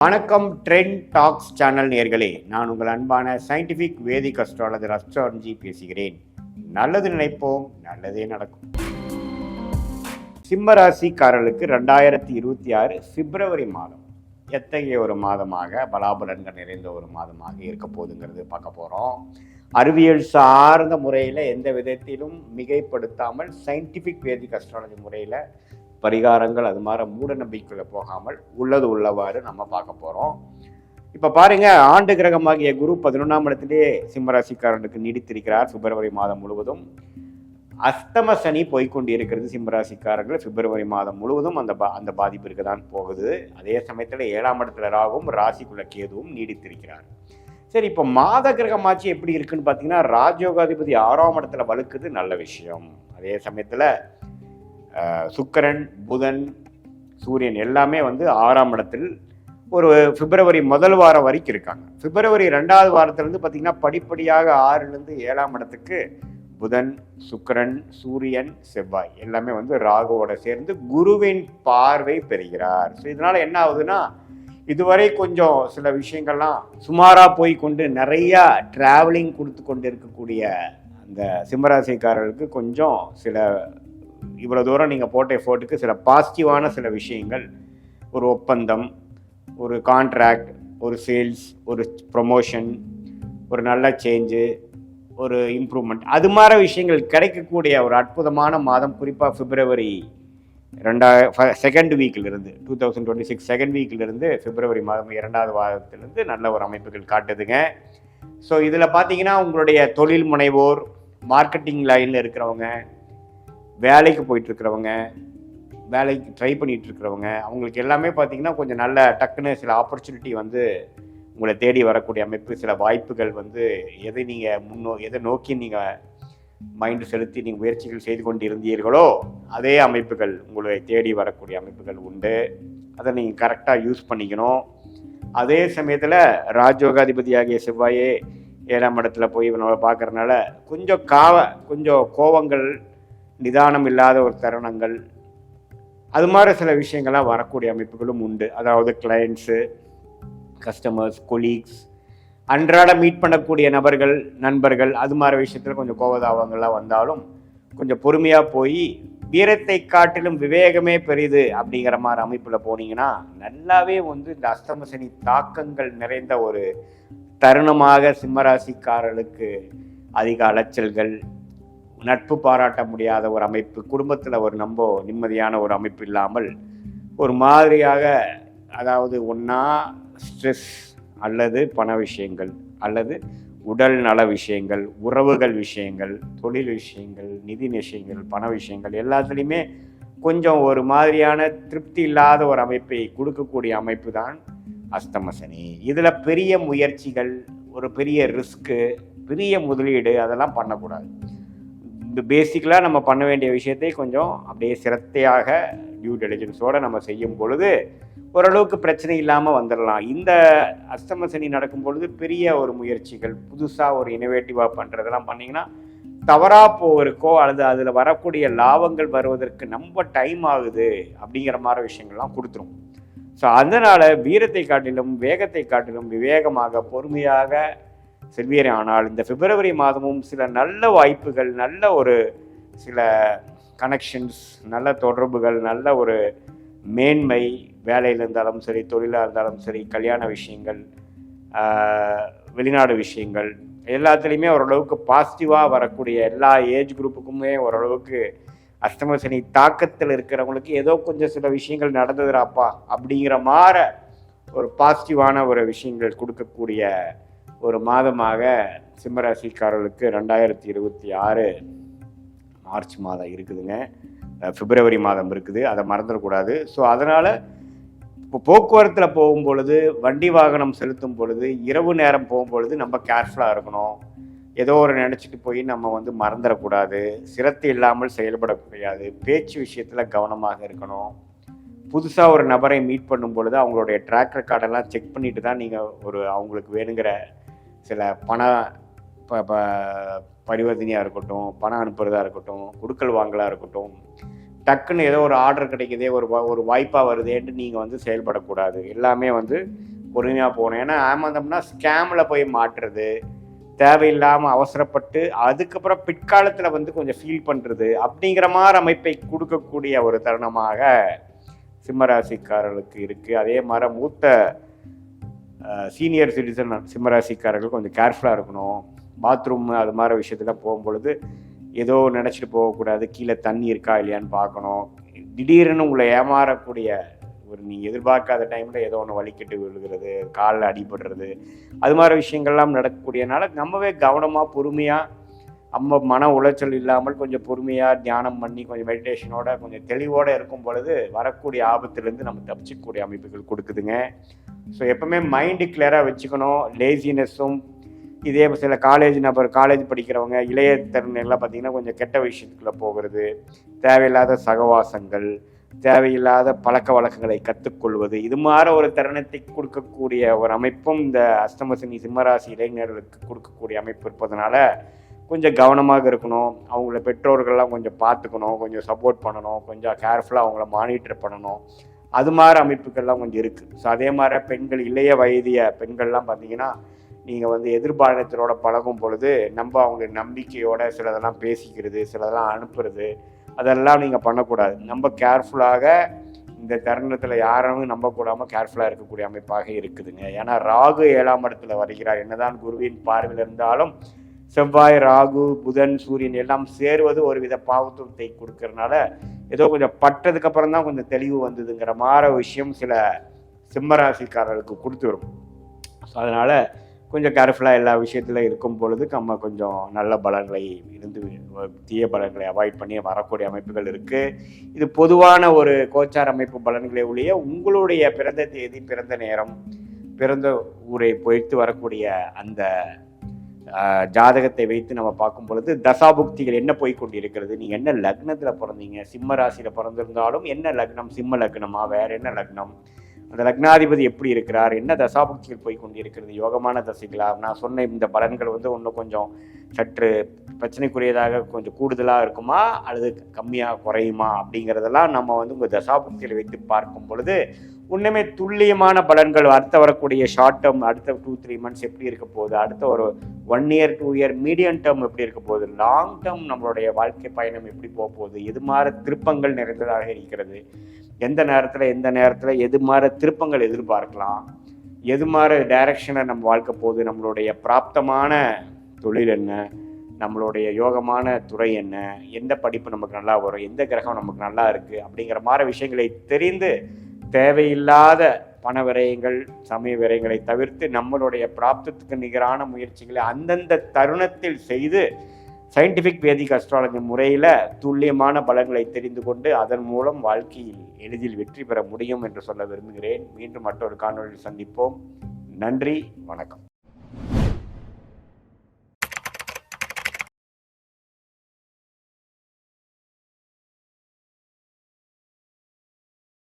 வணக்கம் trend tax channel நேர்களே நான் உங்கள் அன்பான சயின்டிஃபிக் வேதிக் அஸ்ட்ராலஜர் அஸ்ட்ராலஜி பேசுகிறேன். நல்லது நினைப்போம் நல்லதே நடக்கும். சிம்மராசிக்காரர்களுக்கு ரெண்டாயிரத்தி இருபத்தி ஆறு பிப்ரவரி மாதம். எத்தகைய ஒரு மாதமாக பலாபலன்கள் நிறைந்த ஒரு மாதமாக இருக்க போகுதுங்கிறது பார்க்க போகிறோம் அறிவியல் சார்ந்த முறையில் எந்த விதத்திலும் மிகைப்படுத்தாமல் சயின்டிஃபிக் வேதிக் அஸ்ட்ராலஜி முறையில் பரிகாரங்கள் அது மாதிரி மூட நம்பிக்கையில் போகாமல் உள்ளது உள்ளவாறு நம்ம பார்க்க போகிறோம் இப்போ பாருங்க ஆண்டு கிரகமாகிய குரு பதினொன்றாம் இடத்திலே சிம்மராசிக்காரனுக்கு நீடித்திருக்கிறார். பிப்ரவரி மாதம் முழுவதும் அஸ்தம சனி போய்க்கொண்டு இருக்கிறது சிம்மராசிக்காரர்கள். பிப்ரவரி மாதம் முழுவதும் அந்த பா அந்த பாதிப்பு இருக்க தான் போகுது. அதே சமயத்தில் ஏழாம் இடத்துல ராகும் ராசிக்குள்ள கேதுவும் நீடித்திருக்கிறார். சரி இப்போ மாத கிரகமாச்சு எப்படி இருக்குன்னு பார்த்தீங்கன்னா ராஜயோகாதிபதி ஆறாம் இடத்துல வலுக்குது நல்ல விஷயம். அதே சமயத்தில் சுக்கரன் புதன் சூரியன் எல்லாமே வந்து ஆறாம் இடத்தில் ஒரு பிப்ரவரி முதல் வாரம் வரைக்கும் இருக்காங்க. பிப்ரவரி ரெண்டாவது வாரத்திலேருந்து பார்த்திங்கன்னா படிப்படியாக ஆறுலேருந்து ஏழாம் இடத்துக்கு புதன் சுக்கரன் சூரியன் செவ்வாய் எல்லாமே வந்து ராகுவோட சேர்ந்து குருவின் பார்வை பெறுகிறார். ஸோ இதனால் என்ன ஆகுதுன்னா இதுவரை கொஞ்சம் சில விஷயங்கள்லாம் சுமாராக போய் கொண்டு நிறையா ட்ராவலிங் கொடுத்து கொண்டு இருக்கக்கூடிய அந்த சிம்மராசிக்காரர்களுக்கு கொஞ்சம் சில இவ்வளோ தூரம் நீங்கள் போட்ட எஃபோர்ட்டுக்கு சில பாசிட்டிவான சில விஷயங்கள். ஒரு ஒப்பந்தம் ஒரு கான்ட்ராக்ட் ஒரு சேல்ஸ் ஒரு ப்ரொமோஷன் ஒரு நல்ல சேஞ்சு ஒரு இம்ப்ரூவ்மெண்ட் அது மாதிரி விஷயங்கள் கிடைக்கக்கூடிய ஒரு அற்புதமான மாதம். குறிப்பாக பிப்ரவரி ரெண்டா second வீக்கிலிருந்து two thousand twenty six second வீக்கிலிருந்து பிப்ரவரி மாதம் இரண்டாவது வாரத்திலிருந்து நல்ல ஒரு அமைப்புகள் காட்டுதுங்க. ஸோ இதில் பார்த்தீங்கன்னா உங்களுடைய தொழில் முனைவோர் மார்க்கெட்டிங் லைனில் இருக்கிறவங்க வேலைக்கு போயிட்டுருக்கிறவங்க வேலைக்கு ட்ரை பண்ணிகிட்டு இருக்கிறவங்க அவங்களுக்கு எல்லாமே பார்த்தீங்கன்னா கொஞ்சம் நல்ல டக்குன்னு சில ஆப்பர்ச்சுனிட்டி வந்து உங்களை தேடி வரக்கூடிய அமைப்பு சில வாய்ப்புகள் வந்து எதை நீங்கள் முன்னோ எதை நோக்கி நீங்கள் மைண்டு செலுத்தி நீங்கள் முயற்சிகள் செய்து கொண்டு இருந்தீர்களோ அதே அமைப்புகள் உங்களை தேடி வரக்கூடிய அமைப்புகள் உண்டு. அதை நீங்கள் கரெக்டாக யூஸ் பண்ணிக்கணும். அதே சமயத்தில் ராஜோகாதிபதியாகிய செவ்வாயே ஏழாம் இடத்துல போய் இவனோட பார்க்கறனால கொஞ்சம் காவ கொஞ்சம் கோவங்கள் நிதானம் இல்லாத ஒரு தருணங்கள். அது மாதிரி சில விஷயங்கள்லாம் வரக்கூடிய அமைப்புகளும் உண்டு. அதாவது கிளைண்ட்ஸு கஸ்டமர்ஸ் கொலீக்ஸ் அன்றாட மீட் பண்ணக்கூடிய நபர்கள் நண்பர்கள் அது மாதிரி விஷயத்தில் கொஞ்சம் கோபதாபங்கள்லாம் வந்தாலும் கொஞ்சம் பொறுமையாக போய் வீரத்தை காட்டிலும் விவேகமே பெரிது அப்படிங்கிற மாதிரி அமைப்பில் போனீங்கன்னா நல்லாவே வந்து இந்த அஸ்தமசனி தாக்கங்கள் நிறைந்த ஒரு தருணமாக சிம்மராசிக்காரர்களுக்கு அதிக அலைச்சல்கள் நட்பு பாராட்ட முடியாத ஒரு அமைப்பு குடும்பத்தில் ஒரு நம்ப நிம்மதியான ஒரு அமைப்பு இல்லாமல் ஒரு மாதிரியாக அதாவது ஒன்றா ஸ்ட்ரெஸ் அல்லது பண விஷயங்கள் அல்லது உடல் நல விஷயங்கள் உறவுகள் விஷயங்கள் தொழில் விஷயங்கள் நிதி விஷயங்கள் பண விஷயங்கள் எல்லாத்துலேயுமே கொஞ்சம் ஒரு மாதிரியான திருப்தி இல்லாத ஒரு அமைப்பை கொடுக்கக்கூடிய அமைப்பு தான் அஸ்தமசனி இதில் பெரிய முயற்சிகள் ஒரு பெரிய ரிஸ்க்கு பெரிய முதலீடு அதெல்லாம் பண்ணக்கூடாது. இந்த பேசிக்கலாக நம்ம பண்ண வேண்டிய விஷயத்தை கொஞ்சம் அப்படியே சிரத்தையாக டியூ டெலிஜென்ஸோடு நம்ம செய்யும் பொழுது ஓரளவுக்கு பிரச்சனை இல்லாமல் வந்துடலாம் இந்த அஸ்தம சனி நடக்கும் பொழுது பெரிய ஒரு முயற்சிகள் புதுசாக ஒரு இனோவேட்டிவாக பண்ணுறதெல்லாம் பண்ணிங்கன்னா தவறாக போவதற்கோ அல்லது அதில் வரக்கூடிய லாபங்கள் வருவதற்கு ரொம்ப டைம் ஆகுது அப்படிங்கிற மாதிரி விஷயங்கள்லாம் கொடுத்துரும். ஸோ அதனால் வீரத்தை காட்டிலும் வேகத்தை காட்டிலும் விவேகமாக பொறுமையாக செல்வியர் ஆனால் இந்த பிப்ரவரி மாதமும் சில நல்ல வாய்ப்புகள் நல்ல ஒரு சில கனெக்ஷன்ஸ் நல்ல தொடர்புகள் நல்ல ஒரு மேன்மை வேலையில் இருந்தாலும் சரி தொழிலாக இருந்தாலும் சரி கல்யாண விஷயங்கள் வெளிநாடு விஷயங்கள் எல்லாத்துலேயுமே ஓரளவுக்கு பாசிட்டிவாக வரக்கூடிய எல்லா ஏஜ் குரூப்புக்குமே ஓரளவுக்கு அஷ்டம சனி தாக்கத்தில் இருக்கிறவங்களுக்கு ஏதோ கொஞ்சம் சில விஷயங்கள் நடந்ததுராப்பா அப்படிங்கிற மாதிரி ஒரு பாசிட்டிவான ஒரு விஷயங்கள் கொடுக்கக்கூடிய ஒரு மாதமாக சிம்மராசிக்காரர்களுக்கு ரெண்டாயிரத்தி இருபத்தி ஆறு மார்ச் மாதம் இருக்குதுங்க. பிப்ரவரி மாதம் இருக்குது. அதை மறந்துடக்கூடாது. ஸோ அதனால் இப்போ போக்குவரத்தில் போகும் பொழுது வண்டி வாகனம் செலுத்தும் பொழுது இரவு நேரம் போகும் பொழுது நம்ம கேர்ஃபுல்லாக இருக்கணும். ஏதோ ஒரு நினச்சிட்டு போய் நம்ம வந்து மறந்துடக்கூடாது. சிரத்தை இல்லாமல் செயல்படக்கூடாது. பேச்சு விஷயத்தில் கவனமாக இருக்கணும். புதுசாக ஒரு நபரை மீட் பண்ணும் பொழுது அவங்களுடைய ட்ராக் ரெக்கார்டெல்லாம் செக் பண்ணிட்டு தான் நீங்கள் ஒரு அவங்களுக்கு வேணுங்கிற சில பண ப பரிவர்த்தனையாக இருக்கட்டும் பணம் அனுப்புறதா இருக்கட்டும் கொடுக்கல் வாங்கலாக இருக்கட்டும் டக்குன்னு ஏதோ ஒரு ஆர்டர் கிடைக்குதே ஒரு வா- ஒரு வாய்ப்பாக வருதேன்ட்டு நீங்கள் வந்து செயல்படக்கூடாது. எல்லாமே வந்து பொறுமையாக போகணும். ஏன்னா ஏமாந்தோம்னா ஸ்கேமில் போய் மாட்டுறது தேவையில்லாமல் அவசரப்பட்டு அதுக்கப்புறம் பிற்காலத்தில் வந்து கொஞ்சம் ஃபீல் பண்ணுறது அப்படிங்கிற மாதிரி அமைப்பை கொடுக்கக்கூடிய ஒரு தருணமாக சிம்மராசிக்காரர்களுக்கு இருக்குது அதே மாதிரி மூத்த சீனியர் சிட்டிசன் சிம்மராசிக்காரர்கள் கொஞ்சம் கேர்ஃபுல்லாக இருக்கணும். பாத்ரூம் அது மாதிரி விஷயத்தில் போகும்பொழுது ஏதோ நினச்சிட்டு போகக்கூடாது. கீழே தண்ணி இருக்கா இல்லையான்னு பார்க்கணும். திடீர்னு உங்களை ஏமாறக்கூடிய ஒரு நீ எதிர்பார்க்காத டைமில் ஏதோ ஒன்று வலிக்கிட்டு விழுகிறது காலில் அடிபடுறது. அது மாதிரி விஷயங்கள்லாம் நடக்கக்கூடியனால நம்மவே கவனமாக பொறுமையாக நம்ம மன உளைச்சல் இல்லாமல் கொஞ்சம் பொறுமையாக தியானம் பண்ணி கொஞ்சம் மெடிடேஷனோட கொஞ்சம் தெளிவோடு இருக்கும் பொழுது வரக்கூடிய ஆபத்துலேருந்து நம்ம தப்பிச்சிக்கக்கூடிய அமைப்புகள் கொடுக்குதுங்க. ஸோ எப்பவுமே மைண்டு கிளியராக வச்சுக்கணும். லேசினஸும் இதே சில காலேஜ் நபர் காலேஜ் படிக்கிறவங்க இளைய திறனெல்லாம் பார்த்தீங்கன்னா கொஞ்சம் கெட்ட விஷயத்துக்குள்ளே போகிறது. தேவையில்லாத சகவாசங்கள் தேவையில்லாத பழக்க வழக்கங்களை கற்றுக்கொள்வது இது மாதிரி ஒரு தருணத்தை கொடுக்கக்கூடிய ஒரு அமைப்பும் இந்த அஸ்தமசனி சிம்மராசி இளைஞர்களுக்கு கொடுக்கக்கூடிய அமைப்பு இருப்பதனால கொஞ்சம் கவனமாக இருக்கணும். அவங்கள பெற்றோர்கள்லாம் கொஞ்சம் பார்த்துக்கணும். கொஞ்சம் சப்போர்ட் பண்ணணும். கொஞ்சம் கேர்ஃபுல்லாக அவங்கள மானிட்டர் பண்ணணும். அது மாதிரி அமைப்புகள்லாம் கொஞ்சம் இருக்குது ஸோ அதே மாதிரி பெண்கள் இளைய வயதிய பெண்கள்லாம் பார்த்தீங்கன்னா நீங்கள் வந்து எதிர்பாலனத்தினோட பழகும் பொழுது நம்ம அவங்க நம்பிக்கையோட சிலதெல்லாம் பேசிக்கிறது சிலதெல்லாம் அனுப்புறது அதெல்லாம் நீங்கள் பண்ணக்கூடாது. நம்ம கேர்ஃபுல்லாக இந்த தருணத்தில் யாரும் நம்பக்கூடாமல் கேர்ஃபுல்லாக இருக்கக்கூடிய அமைப்பாக இருக்குதுங்க. ஏன்னா ராகு ஏழாம் இடத்துல வருகிறார். என்னதான் குருவின் பார்வையில் இருந்தாலும் செவ்வாய் ராகு புதன் சூரியன் எல்லாம் சேருவது ஒரு வித பாவத்துவத்தை கொடுக்கறனால ஏதோ கொஞ்சம் பட்டதுக்கு அப்புறம் தான் கொஞ்சம் தெளிவு வந்ததுங்கிற மாற விஷயம் சில சிம்மராசிக்காரர்களுக்கு கொடுத்துரும் ஸோ அதனால் கொஞ்சம் கேர்ஃபுல்லாக எல்லா விஷயத்தில் இருக்கும் பொழுது நம்ம கொஞ்சம் நல்ல பலன்களை இருந்து தீய பலன்களை அவாய்ட் பண்ணி வரக்கூடிய அமைப்புகள் இருக்குது இது பொதுவான ஒரு கோச்சார் அமைப்பு பலன்களை ஒழிய உங்களுடைய பிறந்த தேதி பிறந்த நேரம் பிறந்த ஊரை பொய்த்து வரக்கூடிய அந்த ஜாதகத்தை வைத்து நம்ம பார்க்கும் பொழுது தசாபுக்திகள் என்ன போய் கொண்டிருக்கிறது நீங்கள் என்ன லக்னத்தில் பிறந்தீங்க? சிம்ம ராசியில் பிறந்திருந்தாலும் என்ன லக்னம்? சிம்ம லக்னமா? வேற என்ன லக்னம்? அந்த லக்னாதிபதி எப்படி இருக்கிறார்? என்ன தசாபுக்திகள் போய் கொண்டிருக்கிறது யோகமான தசைகளா? நான் சொன்ன இந்த பலன்கள் வந்து இன்னும் கொஞ்சம் சற்று பிரச்சனைக்குரியதாக கொஞ்சம் கூடுதலாக இருக்குமா? அல்லது கம்மியாக குறையுமா? அப்படிங்கிறதெல்லாம் நம்ம வந்து உங்கள் தசாபுக்திகளை வைத்து பார்க்கும் பொழுது ஒன்றுமே துல்லியமான பலன்கள் அடுத்த வரக்கூடிய ஷார்ட் டேர்ம் அடுத்த டூ த்ரீ மந்த்ஸ் எப்படி இருக்க போகுது? அடுத்த ஒரு one year two year medium term எப்படி இருக்க போகுது? லாங் டேர்ம் நம்மளுடைய வாழ்க்கை பயணம் எப்படி போக போகுது? எது மாதிரி திருப்பங்கள் நிறைந்ததாக இருக்கிறது? எந்த நேரத்தில் எந்த நேரத்தில் எது மாதிரி திருப்பங்கள் எதிர்பார்க்கலாம்? எது மாதிரி டைரக்ஷனை நம்ம வாழ்க்கை போகுது? நம்மளுடைய பிராப்தமான தொழில் என்ன? நம்மளுடைய யோகமான துறை என்ன? எந்த படிப்பு நமக்கு நல்லா வரும்? எந்த கிரகம் நமக்கு நல்லா இருக்குது அப்படிங்கிற மாதிரி விஷயங்களை தெரிந்து தேவையில்லாத பண விரயங்கள் சமய விரயங்களை தவிர்த்து நம்மளுடைய பிராப்தத்துக்கு நிகரான முயற்சிகளை அந்தந்த தருணத்தில் செய்து சயின்டிஃபிக் வேதிக் அஸ்ட்ராலஜி முறையில் துல்லியமான பலன்களை தெரிந்து கொண்டு அதன் மூலம் வாழ்க்கையில் எளிதில் வெற்றி பெற முடியும் என்று சொல்ல விரும்புகிறேன். மீண்டும் மற்றொரு காணொலியில் சந்திப்போம். நன்றி வணக்கம்.